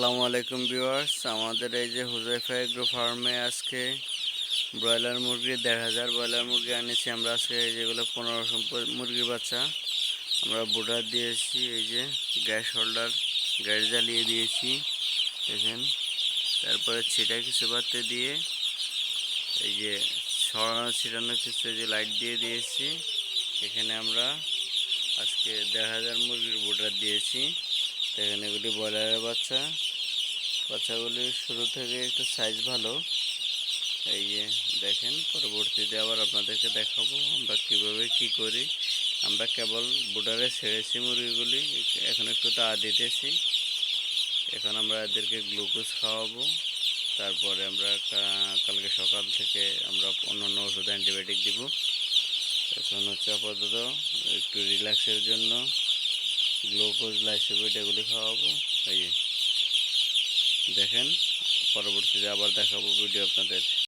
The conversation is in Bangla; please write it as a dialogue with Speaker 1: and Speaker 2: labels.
Speaker 1: আসসালামু আলাইকুম ভিউয়ার্স, আমাদের এই যে হুজাইফা এগ্রো ফার্মে আজকে ব্রয়লার মুরগি, দেড় হাজার ব্রয়লার মুরগি আনিছি আমরা আজকে, এই যেগুলো পনেরো পনেরোশো মুরগির বাচ্চা। আমরা বুডার দিয়েছি, এই যে গ্যাস হোল্ডার, গ্যাস জ্বালিয়ে দিয়েছি, দেখেন। তারপরে ছিটা কিছু বাড়তে দিয়ে, এই যে ছড়ানো, ছিটানো কিছু যে লাইট দিয়ে দিয়েছি। এখানে আমরা আজকে দেড় হাজার মুরগির বুডার দিয়েছি। দেখেন এগুলি ব্রয়লারের বাচ্চা। বাচ্চাগুলি শুরু থেকে একটু সাইজ ভালো। এই যে দেখেন, পরবর্তীতে আবার আপনাদেরকে দেখাবো আমরা কীভাবে কি করি। আমরা কেবল বুডারে ছেড়েছি মুরগিগুলি, এখন একটু তা দিতেছি। এখন আমরা এদেরকে গ্লুকোজ খাওয়াবো। তারপরে আমরা কালকে সকাল থেকে আমরা অন্য অন্য ওষুধ অ্যান্টিবায়োটিক দিব। এখন হচ্ছে আপাতত একটু রিল্যাক্সের জন্য। গ্লুকোজ লাইসোবিট এগুলি খাওয়াবো। এই দেখেন পরবর্তীতে আবার দেখাবো ভিডিও আপনাদের।